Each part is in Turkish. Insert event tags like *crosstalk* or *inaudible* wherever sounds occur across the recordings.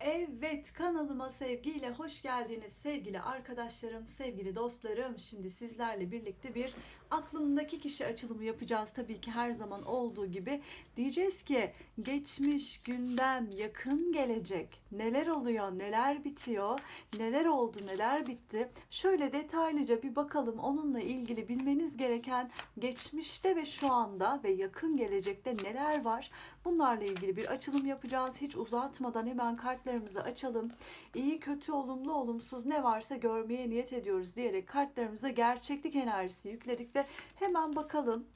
Evet kanalıma sevgiyle hoş geldiniz sevgili arkadaşlarım, sevgili dostlarım. Şimdi sizlerle birlikte bir aklımdaki kişi açılımı yapacağız. Tabii ki her zaman olduğu gibi diyeceğiz ki geçmiş, gündem, yakın gelecek neler oluyor, neler bitiyor, neler oldu, neler bitti. Şöyle detaylıca bir bakalım onunla ilgili bilmeniz gereken geçmişte ve şu anda ve yakın gelecekte neler var. Bunlarla ilgili bir açılım yapacağız. Hiç uzatmadan hemen kartlarımızı açalım. İyi, kötü, olumlu, olumsuz ne varsa görmeye niyet ediyoruz diyerek kartlarımıza gerçeklik enerjisi yükledik ve hemen bakalım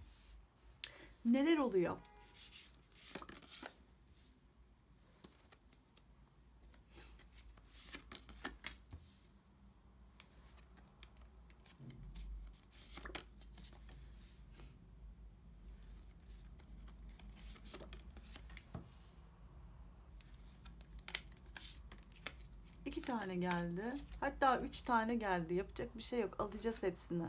neler oluyor. İki tane geldi. Hatta üç tane geldi. Yapacak bir şey yok. Alacağız hepsini.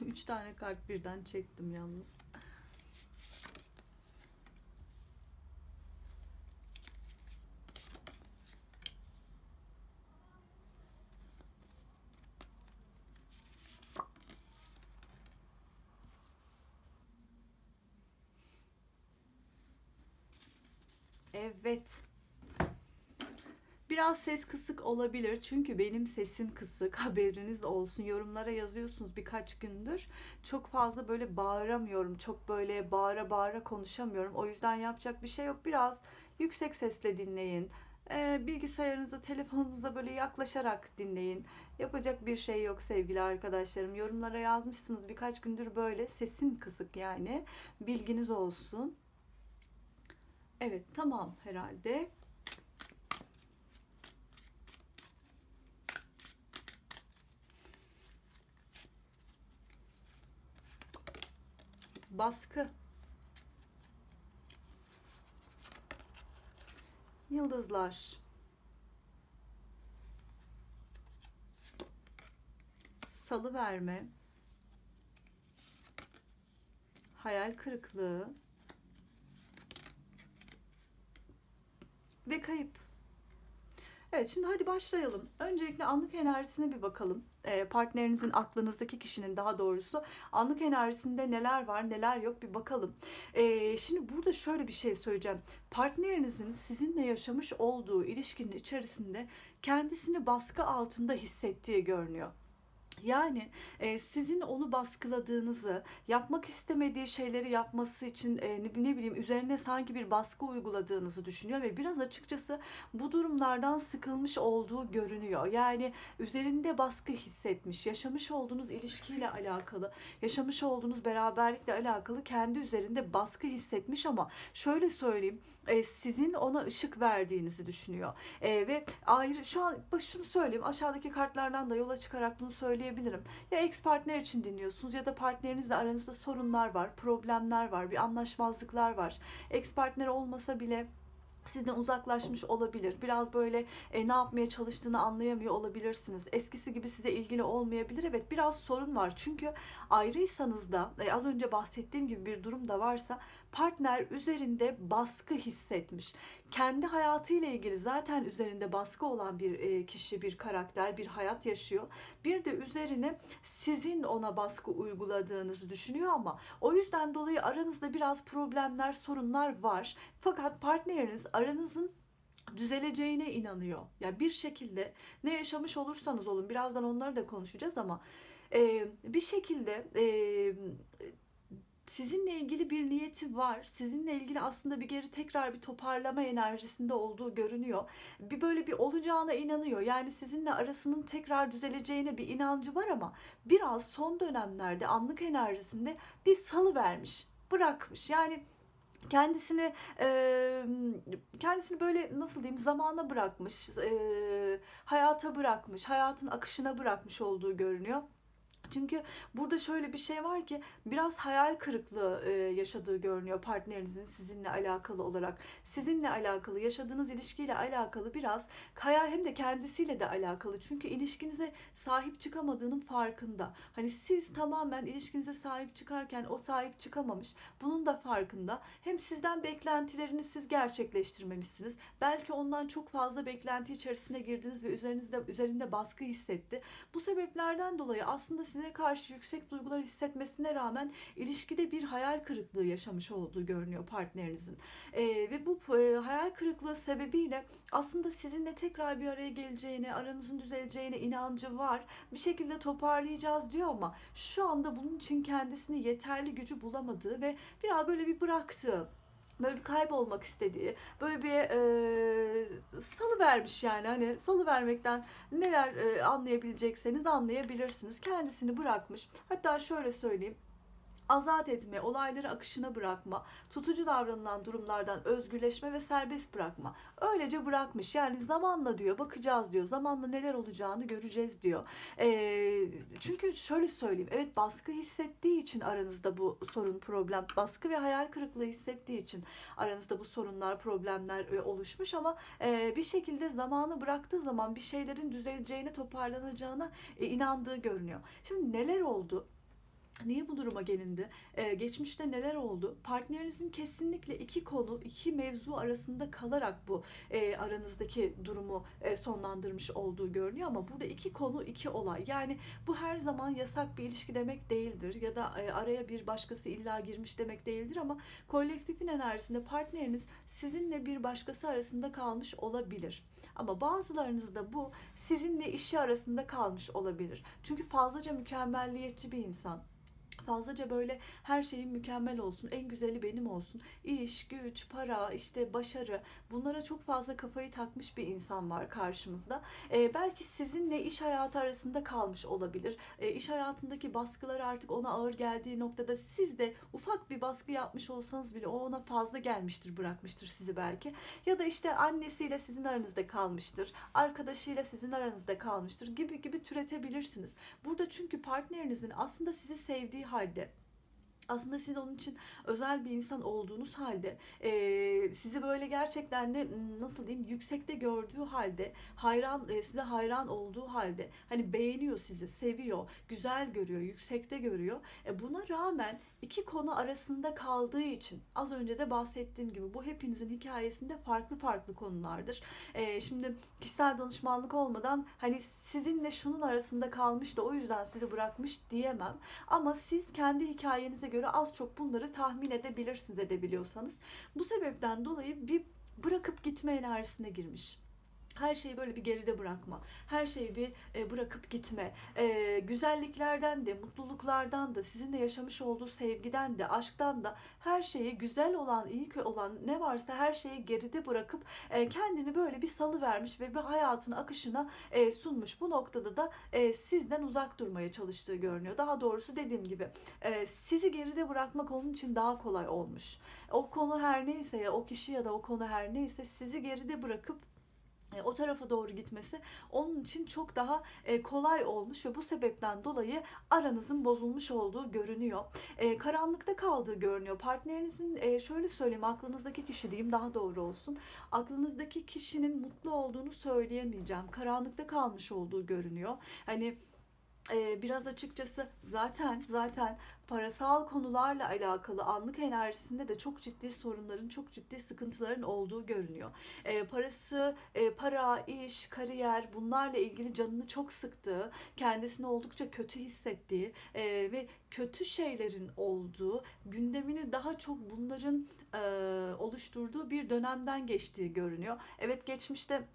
*laughs* üç tane kart birden çektim yalnız. Evet. Biraz ses kısık olabilir. Çünkü benim sesim kısık. *laughs* Haberiniz olsun. Yorumlara yazıyorsunuz birkaç gündür. Çok fazla böyle bağıramıyorum. Çok böyle bağıra bağıra konuşamıyorum. O yüzden yapacak bir şey yok. Biraz yüksek sesle dinleyin. Ee, bilgisayarınıza telefonunuza böyle yaklaşarak dinleyin. Yapacak bir şey yok sevgili arkadaşlarım. Yorumlara yazmışsınız. Birkaç gündür böyle. Sesim kısık yani. Bilginiz olsun. Evet tamam herhalde. Baskı. Yıldızlar. Salı verme. Hayal kırıklığı. ve kayıp. Evet şimdi hadi başlayalım. Öncelikle anlık enerjisine bir bakalım. E, partnerinizin aklınızdaki kişinin daha doğrusu anlık enerjisinde neler var neler yok bir bakalım. E, şimdi burada şöyle bir şey söyleyeceğim. Partnerinizin sizinle yaşamış olduğu ilişkinin içerisinde kendisini baskı altında hissettiği görünüyor. Yani e, sizin onu baskıladığınızı, yapmak istemediği şeyleri yapması için e, ne, ne bileyim üzerine sanki bir baskı uyguladığınızı düşünüyor ve biraz açıkçası bu durumlardan sıkılmış olduğu görünüyor. Yani üzerinde baskı hissetmiş, yaşamış olduğunuz ilişkiyle alakalı, yaşamış olduğunuz beraberlikle alakalı kendi üzerinde baskı hissetmiş ama şöyle söyleyeyim, e, sizin ona ışık verdiğinizi düşünüyor. E, ve ayrı şu an şunu söyleyeyim aşağıdaki kartlardan da yola çıkarak bunu söyleyebilirim. Ya ex partner için dinliyorsunuz ya da partnerinizle aranızda sorunlar var, problemler var, bir anlaşmazlıklar var. Ex partner olmasa bile sizden uzaklaşmış olabilir. Biraz böyle e, ne yapmaya çalıştığını anlayamıyor olabilirsiniz. Eskisi gibi size ilgili olmayabilir. Evet biraz sorun var. Çünkü ayrıysanız da e, az önce bahsettiğim gibi bir durum da varsa partner üzerinde baskı hissetmiş. Kendi hayatıyla ilgili zaten üzerinde baskı olan bir e, kişi, bir karakter, bir hayat yaşıyor. Bir de üzerine sizin ona baskı uyguladığınızı düşünüyor ama o yüzden dolayı aranızda biraz problemler, sorunlar var. Fakat partneriniz aranızın düzeleceğine inanıyor. Ya yani bir şekilde ne yaşamış olursanız olun birazdan onları da konuşacağız ama e, bir şekilde e, sizinle ilgili bir niyeti var. Sizinle ilgili aslında bir geri tekrar bir toparlama enerjisinde olduğu görünüyor. Bir böyle bir olacağına inanıyor. Yani sizinle arasının tekrar düzeleceğine bir inancı var ama biraz son dönemlerde anlık enerjisinde bir salı vermiş, bırakmış. Yani kendisini kendisini böyle nasıl diyeyim zamana bırakmış, hayata bırakmış, hayatın akışına bırakmış olduğu görünüyor Çünkü burada şöyle bir şey var ki biraz hayal kırıklığı e, yaşadığı görünüyor partnerinizin sizinle alakalı olarak. Sizinle alakalı, yaşadığınız ilişkiyle alakalı biraz hayal hem de kendisiyle de alakalı. Çünkü ilişkinize sahip çıkamadığının farkında. Hani siz tamamen ilişkinize sahip çıkarken o sahip çıkamamış. Bunun da farkında. Hem sizden beklentilerini siz gerçekleştirmemişsiniz. Belki ondan çok fazla beklenti içerisine girdiniz ve üzerinizde üzerinde baskı hissetti. Bu sebeplerden dolayı aslında size karşı yüksek duygular hissetmesine rağmen ilişkide bir hayal kırıklığı yaşamış olduğu görünüyor partnerinizin. Ee, ve bu e, hayal kırıklığı sebebiyle aslında sizinle tekrar bir araya geleceğine, aranızın düzeleceğine inancı var. Bir şekilde toparlayacağız diyor ama şu anda bunun için kendisini yeterli gücü bulamadığı ve biraz böyle bir bıraktığı böyle bir kaybolmak istediği, böyle bir e, salı vermiş yani hani salı vermekten neler e, anlayabilecekseniz anlayabilirsiniz. Kendisini bırakmış. Hatta şöyle söyleyeyim azat etme, olayları akışına bırakma, tutucu davranılan durumlardan özgürleşme ve serbest bırakma. Öylece bırakmış. Yani zamanla diyor, bakacağız diyor. Zamanla neler olacağını göreceğiz diyor. Ee, çünkü şöyle söyleyeyim. Evet baskı hissettiği için aranızda bu sorun, problem, baskı ve hayal kırıklığı hissettiği için aranızda bu sorunlar, problemler e, oluşmuş ama e, bir şekilde zamanı bıraktığı zaman bir şeylerin düzeleceğine, toparlanacağına e, inandığı görünüyor. Şimdi neler oldu? Niye bu duruma gelindi? Ee, geçmişte neler oldu? Partnerinizin kesinlikle iki konu, iki mevzu arasında kalarak bu e, aranızdaki durumu e, sonlandırmış olduğu görünüyor ama burada iki konu, iki olay. Yani bu her zaman yasak bir ilişki demek değildir ya da e, araya bir başkası illa girmiş demek değildir ama kolektifin enerjisinde partneriniz sizinle bir başkası arasında kalmış olabilir. Ama bazılarınızda bu sizinle işi arasında kalmış olabilir. Çünkü fazlaca mükemmelliyetçi bir insan fazlaca böyle her şeyin mükemmel olsun, en güzeli benim olsun. İş, güç, para, işte başarı bunlara çok fazla kafayı takmış bir insan var karşımızda. Ee, belki sizinle iş hayatı arasında kalmış olabilir. Ee, iş hayatındaki baskılar artık ona ağır geldiği noktada siz de ufak bir baskı yapmış olsanız bile o ona fazla gelmiştir, bırakmıştır sizi belki. Ya da işte annesiyle sizin aranızda kalmıştır, arkadaşıyla sizin aranızda kalmıştır gibi gibi türetebilirsiniz. Burada çünkü partnerinizin aslında sizi sevdiği halde aslında siz onun için özel bir insan olduğunuz halde e, sizi böyle gerçekten de nasıl diyeyim yüksekte gördüğü halde hayran e, size hayran olduğu halde hani beğeniyor sizi seviyor güzel görüyor yüksekte görüyor e, buna rağmen iki konu arasında kaldığı için az önce de bahsettiğim gibi bu hepinizin hikayesinde farklı farklı konulardır. E, şimdi kişisel danışmanlık olmadan hani sizinle şunun arasında kalmış da o yüzden sizi bırakmış diyemem. Ama siz kendi hikayenize göre az çok bunları tahmin edebilirsiniz edebiliyorsanız. Bu sebepten dolayı bir bırakıp gitme enerjisine girmiş her şeyi böyle bir geride bırakma. Her şeyi bir e, bırakıp gitme. E, güzelliklerden de, mutluluklardan da, sizinle yaşamış olduğu sevgiden de, aşktan da her şeyi güzel olan, iyi olan ne varsa her şeyi geride bırakıp e, kendini böyle bir salı vermiş ve bir hayatın akışına sunmuş. Bu noktada da sizden uzak durmaya çalıştığı görünüyor. Daha doğrusu dediğim gibi sizi geride bırakmak onun için daha kolay olmuş. O konu her neyse ya o kişi ya da o konu her neyse sizi geride bırakıp o tarafa doğru gitmesi onun için çok daha e, kolay olmuş ve bu sebepten dolayı aranızın bozulmuş olduğu görünüyor. E, karanlıkta kaldığı görünüyor. Partnerinizin şöyle söyleyeyim aklınızdaki kişi diyeyim daha doğru olsun. Aklınızdaki kişinin mutlu olduğunu söyleyemeyeceğim. Karanlıkta kalmış olduğu görünüyor. Hani biraz açıkçası zaten zaten parasal konularla alakalı anlık enerjisinde de çok ciddi sorunların, çok ciddi sıkıntıların olduğu görünüyor. E, parası, e, para, iş, kariyer bunlarla ilgili canını çok sıktığı, kendisini oldukça kötü hissettiği e, ve kötü şeylerin olduğu, gündemini daha çok bunların e, oluşturduğu bir dönemden geçtiği görünüyor. Evet geçmişte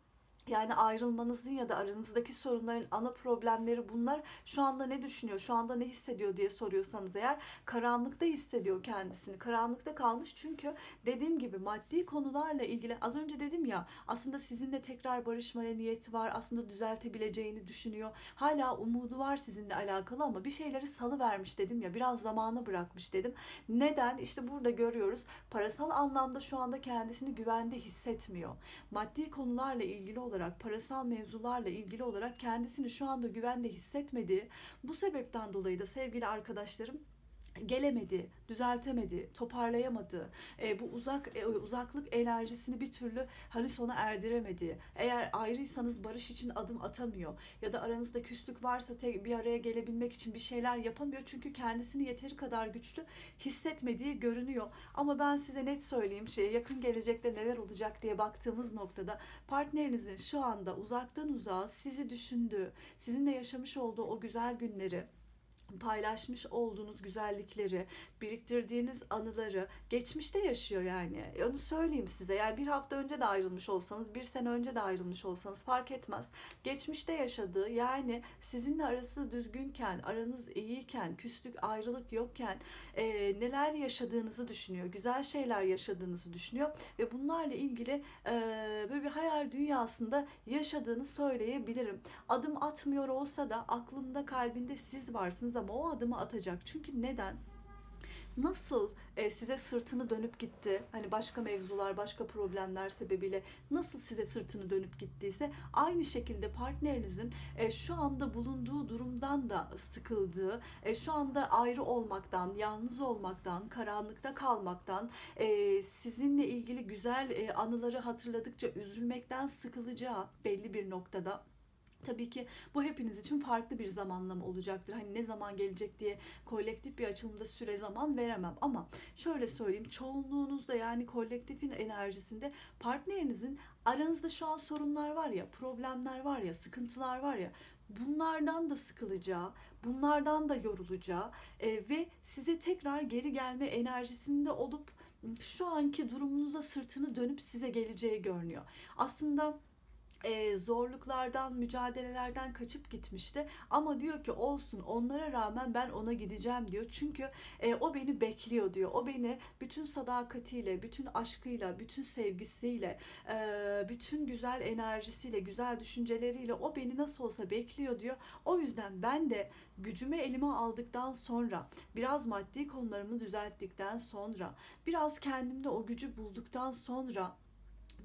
yani ayrılmanızın ya da aranızdaki sorunların ana problemleri bunlar. Şu anda ne düşünüyor, şu anda ne hissediyor diye soruyorsanız eğer karanlıkta hissediyor kendisini. Karanlıkta kalmış çünkü dediğim gibi maddi konularla ilgili az önce dedim ya aslında sizinle tekrar barışmaya niyeti var. Aslında düzeltebileceğini düşünüyor. Hala umudu var sizinle alakalı ama bir şeyleri salı vermiş dedim ya. Biraz zamanı bırakmış dedim. Neden? İşte burada görüyoruz. Parasal anlamda şu anda kendisini güvende hissetmiyor. Maddi konularla ilgili olarak olarak, parasal mevzularla ilgili olarak kendisini şu anda güvende hissetmediği, bu sebepten dolayı da sevgili arkadaşlarım gelemedi, düzeltemedi, toparlayamadı. E, bu uzak e, uzaklık enerjisini bir türlü hani sona erdiremedi. Eğer ayrıysanız barış için adım atamıyor ya da aranızda küslük varsa tek bir araya gelebilmek için bir şeyler yapamıyor. Çünkü kendisini yeteri kadar güçlü hissetmediği görünüyor. Ama ben size net söyleyeyim şey yakın gelecekte neler olacak diye baktığımız noktada partnerinizin şu anda uzaktan uzağa sizi düşündüğü, sizinle yaşamış olduğu o güzel günleri paylaşmış olduğunuz güzellikleri, biriktirdiğiniz anıları geçmişte yaşıyor yani. E, Onu söyleyeyim size. Yani bir hafta önce de ayrılmış olsanız, bir sene önce de ayrılmış olsanız fark etmez. Geçmişte yaşadığı yani sizinle arası düzgünken, aranız iyiyken, küslük, ayrılık yokken e, neler yaşadığınızı düşünüyor. Güzel şeyler yaşadığınızı düşünüyor ve bunlarla ilgili e, böyle bir hayal dünyasında yaşadığını söyleyebilirim. Adım atmıyor olsa da aklında kalbinde siz varsınız ama o adımı atacak. Çünkü neden? Nasıl e, size sırtını dönüp gitti? Hani başka mevzular, başka problemler sebebiyle nasıl size sırtını dönüp gittiyse aynı şekilde partnerinizin e, şu anda bulunduğu durumdan da sıkıldığı, e, şu anda ayrı olmaktan, yalnız olmaktan, karanlıkta kalmaktan, e, sizinle ilgili güzel e, anıları hatırladıkça üzülmekten sıkılacağı belli bir noktada Tabii ki bu hepiniz için farklı bir zamanlama olacaktır. Hani ne zaman gelecek diye kolektif bir açılımda süre zaman veremem. Ama şöyle söyleyeyim çoğunluğunuzda yani kolektifin enerjisinde partnerinizin aranızda şu an sorunlar var ya, problemler var ya, sıkıntılar var ya bunlardan da sıkılacağı, bunlardan da yorulacağı e, ve size tekrar geri gelme enerjisinde olup şu anki durumunuza sırtını dönüp size geleceği görünüyor. Aslında e, zorluklardan, mücadelelerden kaçıp gitmişti. Ama diyor ki olsun onlara rağmen ben ona gideceğim diyor. Çünkü e, o beni bekliyor diyor. O beni bütün sadakatiyle, bütün aşkıyla, bütün sevgisiyle, e, bütün güzel enerjisiyle, güzel düşünceleriyle o beni nasıl olsa bekliyor diyor. O yüzden ben de gücümü elime aldıktan sonra, biraz maddi konularımı düzelttikten sonra, biraz kendimde o gücü bulduktan sonra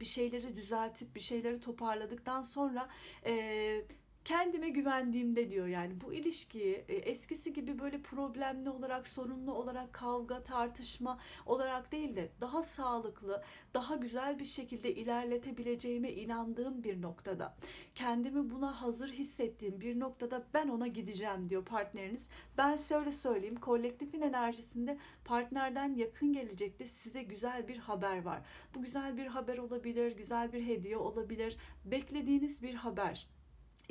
bir şeyleri düzeltip bir şeyleri toparladıktan sonra e, kendime güvendiğimde diyor yani. Bu ilişkiyi e, eskisi gibi böyle problemli olarak sorunlu olarak kavga tartışma olarak değil de daha sağlıklı daha güzel bir şekilde ilerletebileceğime inandığım bir noktada kendimi buna hazır hissettiğim bir noktada ben ona gideceğim diyor partneriniz. Ben şöyle söyleyeyim kolektifin enerjisinde partnerden yakın gelecekte size güzel bir haber var. Bu güzel bir haber olabilir güzel bir hediye olabilir. Beklediğiniz bir haber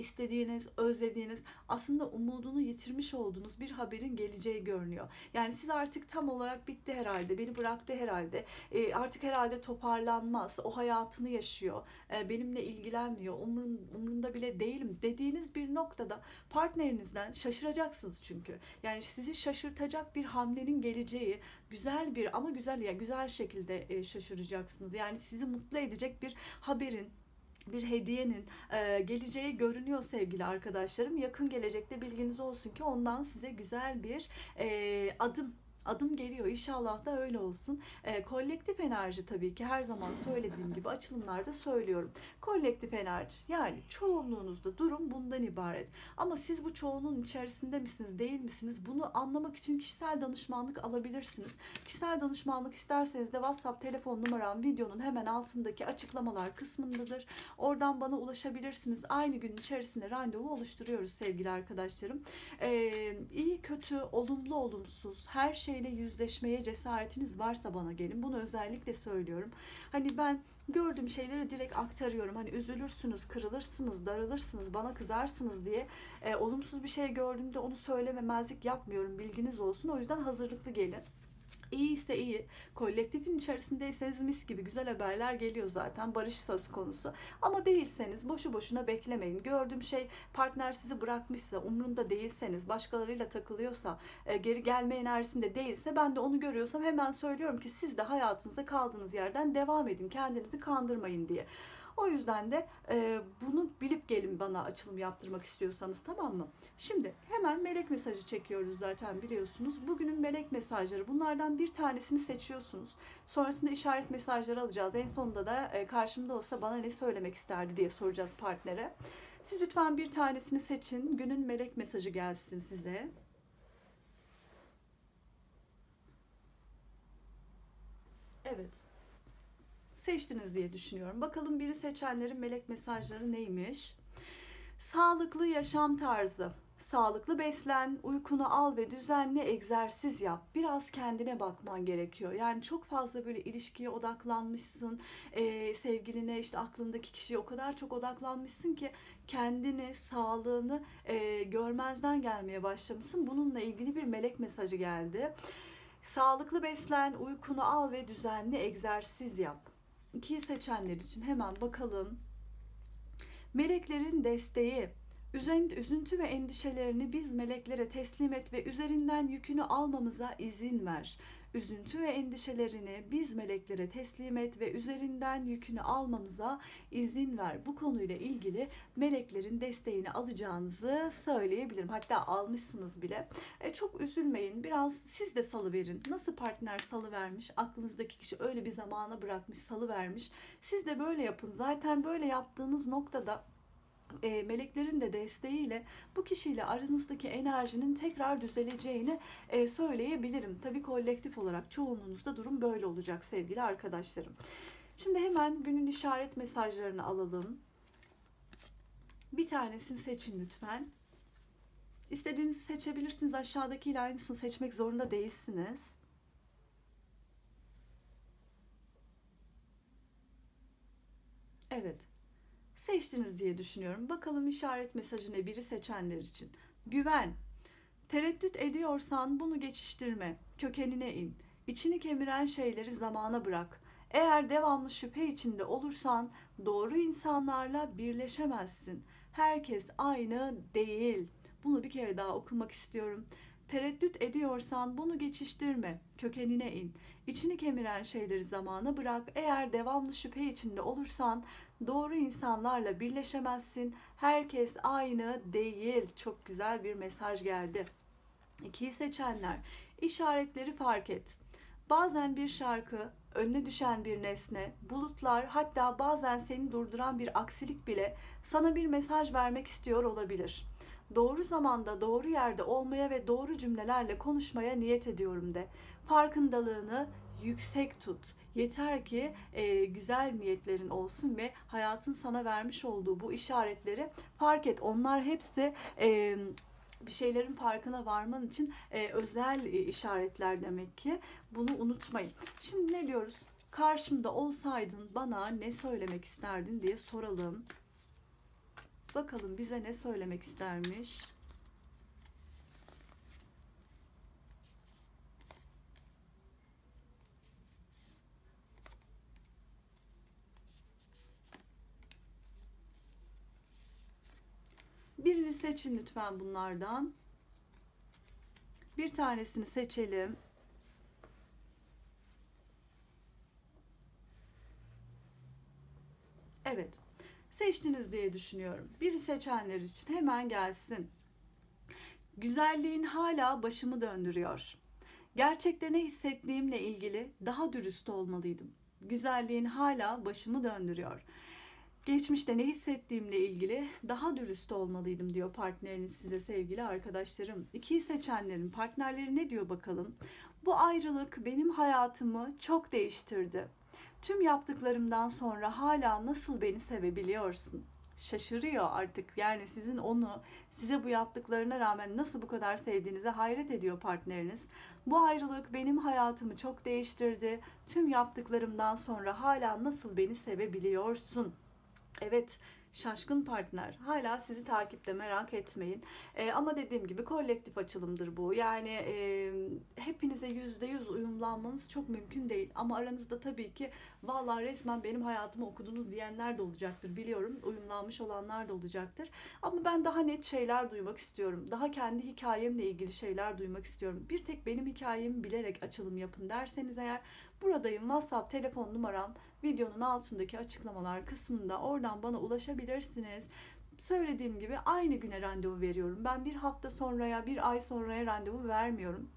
istediğiniz, özlediğiniz, aslında umudunu yitirmiş olduğunuz bir haberin geleceği görünüyor. Yani siz artık tam olarak bitti herhalde, beni bıraktı herhalde, e, artık herhalde toparlanmaz, o hayatını yaşıyor, e, benimle ilgilenmiyor, umrun, umrunda bile değilim dediğiniz bir noktada partnerinizden şaşıracaksınız çünkü. Yani sizi şaşırtacak bir hamlenin geleceği güzel bir ama güzel ya güzel şekilde e, şaşıracaksınız. Yani sizi mutlu edecek bir haberin bir hediyenin e, geleceği görünüyor sevgili arkadaşlarım. Yakın gelecekte bilginiz olsun ki ondan size güzel bir e, adım adım geliyor. İnşallah da öyle olsun. E, kolektif enerji tabii ki her zaman söylediğim gibi açılımlarda söylüyorum. Kolektif enerji yani çoğunluğunuzda durum bundan ibaret. Ama siz bu çoğunluğun içerisinde misiniz değil misiniz bunu anlamak için kişisel danışmanlık alabilirsiniz. Kişisel danışmanlık isterseniz de WhatsApp telefon numaram videonun hemen altındaki açıklamalar kısmındadır. Oradan bana ulaşabilirsiniz. Aynı gün içerisinde randevu oluşturuyoruz sevgili arkadaşlarım. E, iyi kötü, olumlu olumsuz her şey şeyle yüzleşmeye cesaretiniz varsa bana gelin. Bunu özellikle söylüyorum. Hani ben gördüğüm şeyleri direkt aktarıyorum. Hani üzülürsünüz, kırılırsınız, darılırsınız, bana kızarsınız diye e, olumsuz bir şey gördüğümde onu söylememezlik yapmıyorum. Bilginiz olsun. O yüzden hazırlıklı gelin. İyi ise iyi. Kolektifin içerisindeyseniz mis gibi güzel haberler geliyor zaten. Barış söz konusu. Ama değilseniz boşu boşuna beklemeyin. Gördüğüm şey partner sizi bırakmışsa, umrunda değilseniz, başkalarıyla takılıyorsa, e, geri gelme enerjisinde değilse ben de onu görüyorsam hemen söylüyorum ki siz de hayatınıza kaldığınız yerden devam edin. Kendinizi kandırmayın diye. O yüzden de e, bunu bilip gelin bana açılım yaptırmak istiyorsanız tamam mı? Şimdi hemen melek mesajı çekiyoruz zaten biliyorsunuz. Bugünün melek mesajları bunlardan bir tanesini seçiyorsunuz. Sonrasında işaret mesajları alacağız. En sonunda da e, karşımda olsa bana ne söylemek isterdi diye soracağız partnere. Siz lütfen bir tanesini seçin. Günün melek mesajı gelsin size. Evet. Seçtiniz diye düşünüyorum. Bakalım biri seçenlerin melek mesajları neymiş? Sağlıklı yaşam tarzı. Sağlıklı beslen, uykunu al ve düzenli egzersiz yap. Biraz kendine bakman gerekiyor. Yani çok fazla böyle ilişkiye odaklanmışsın. Ee, sevgiline işte aklındaki kişiye o kadar çok odaklanmışsın ki kendini, sağlığını e, görmezden gelmeye başlamışsın. Bununla ilgili bir melek mesajı geldi. Sağlıklı beslen, uykunu al ve düzenli egzersiz yap. İkiyi seçenler için hemen bakalım. Meleklerin desteği. Üzüntü ve endişelerini biz meleklere teslim et ve üzerinden yükünü almamıza izin ver. Üzüntü ve endişelerini biz meleklere teslim et ve üzerinden yükünü almamıza izin ver. Bu konuyla ilgili meleklerin desteğini alacağınızı söyleyebilirim. Hatta almışsınız bile. E, çok üzülmeyin. Biraz siz de salı verin. Nasıl partner salı vermiş? Aklınızdaki kişi öyle bir zamana bırakmış, salı vermiş. Siz de böyle yapın. Zaten böyle yaptığınız noktada e, meleklerin de desteğiyle bu kişiyle aranızdaki enerjinin tekrar düzeleceğini e, söyleyebilirim. Tabii kolektif olarak çoğunluğunuzda durum böyle olacak sevgili arkadaşlarım. Şimdi hemen günün işaret mesajlarını alalım. Bir tanesini seçin lütfen. İstediğinizi seçebilirsiniz. Aşağıdakiyle aynısını seçmek zorunda değilsiniz. Evet. Seçtiniz diye düşünüyorum. Bakalım işaret mesajı ne biri seçenler için. Güven. Tereddüt ediyorsan bunu geçiştirme. Kökenine in. İçini kemiren şeyleri zamana bırak. Eğer devamlı şüphe içinde olursan doğru insanlarla birleşemezsin. Herkes aynı değil. Bunu bir kere daha okumak istiyorum. Tereddüt ediyorsan bunu geçiştirme. Kökenine in. İçini kemiren şeyleri zamana bırak. Eğer devamlı şüphe içinde olursan doğru insanlarla birleşemezsin. Herkes aynı değil. Çok güzel bir mesaj geldi. İkiyi seçenler. işaretleri fark et. Bazen bir şarkı, önüne düşen bir nesne, bulutlar, hatta bazen seni durduran bir aksilik bile sana bir mesaj vermek istiyor olabilir. Doğru zamanda, doğru yerde olmaya ve doğru cümlelerle konuşmaya niyet ediyorum de. Farkındalığını yüksek tut. Yeter ki e, güzel niyetlerin olsun ve hayatın sana vermiş olduğu bu işaretleri fark et. Onlar hepsi e, bir şeylerin farkına varman için e, özel e, işaretler demek ki. Bunu unutmayın. Şimdi ne diyoruz? Karşımda olsaydın bana ne söylemek isterdin diye soralım. Bakalım bize ne söylemek istermiş. Birini seçin lütfen bunlardan. Bir tanesini seçelim. Evet. Seçtiniz diye düşünüyorum. Biri seçenler için hemen gelsin. Güzelliğin hala başımı döndürüyor. Gerçekte ne hissettiğimle ilgili daha dürüst olmalıydım. Güzelliğin hala başımı döndürüyor. Geçmişte ne hissettiğimle ilgili daha dürüst olmalıydım diyor partneriniz size sevgili arkadaşlarım. İkiyi seçenlerin partnerleri ne diyor bakalım? Bu ayrılık benim hayatımı çok değiştirdi. Tüm yaptıklarımdan sonra hala nasıl beni sevebiliyorsun? Şaşırıyor artık. Yani sizin onu size bu yaptıklarına rağmen nasıl bu kadar sevdiğinize hayret ediyor partneriniz. Bu ayrılık benim hayatımı çok değiştirdi. Tüm yaptıklarımdan sonra hala nasıl beni sevebiliyorsun? Evet, şaşkın partner. Hala sizi takipte merak etmeyin. Ee, ama dediğim gibi kolektif açılımdır bu. Yani e, hepinize yüzde yüz uyumlanmanız çok mümkün değil. Ama aranızda tabii ki vallahi resmen benim hayatımı okudunuz diyenler de olacaktır. Biliyorum uyumlanmış olanlar da olacaktır. Ama ben daha net şeyler duymak istiyorum. Daha kendi hikayemle ilgili şeyler duymak istiyorum. Bir tek benim hikayemi bilerek açılım yapın derseniz eğer buradayım. WhatsApp telefon numaram videonun altındaki açıklamalar kısmında oradan bana ulaşabilirsiniz. Söylediğim gibi aynı güne randevu veriyorum. Ben bir hafta sonraya, bir ay sonraya randevu vermiyorum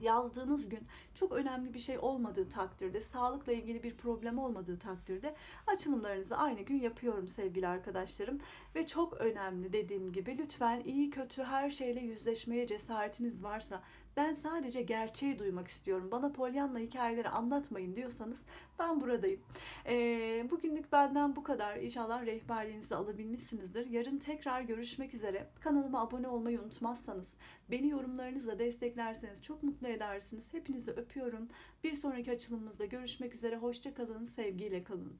yazdığınız gün çok önemli bir şey olmadığı takdirde, sağlıkla ilgili bir problem olmadığı takdirde açılımlarınızı aynı gün yapıyorum sevgili arkadaşlarım. Ve çok önemli dediğim gibi lütfen iyi kötü her şeyle yüzleşmeye cesaretiniz varsa ben sadece gerçeği duymak istiyorum. Bana Pollyanna hikayeleri anlatmayın diyorsanız ben buradayım. Ee, bugünlük benden bu kadar. İnşallah rehberliğinizi alabilmişsinizdir. Yarın tekrar görüşmek üzere. Kanalıma abone olmayı unutmazsanız, beni yorumlarınızla desteklerseniz çok mutlu edersiniz. Hepinizi öpüyorum. Bir sonraki açılımımızda görüşmek üzere. Hoşça kalın, sevgiyle kalın.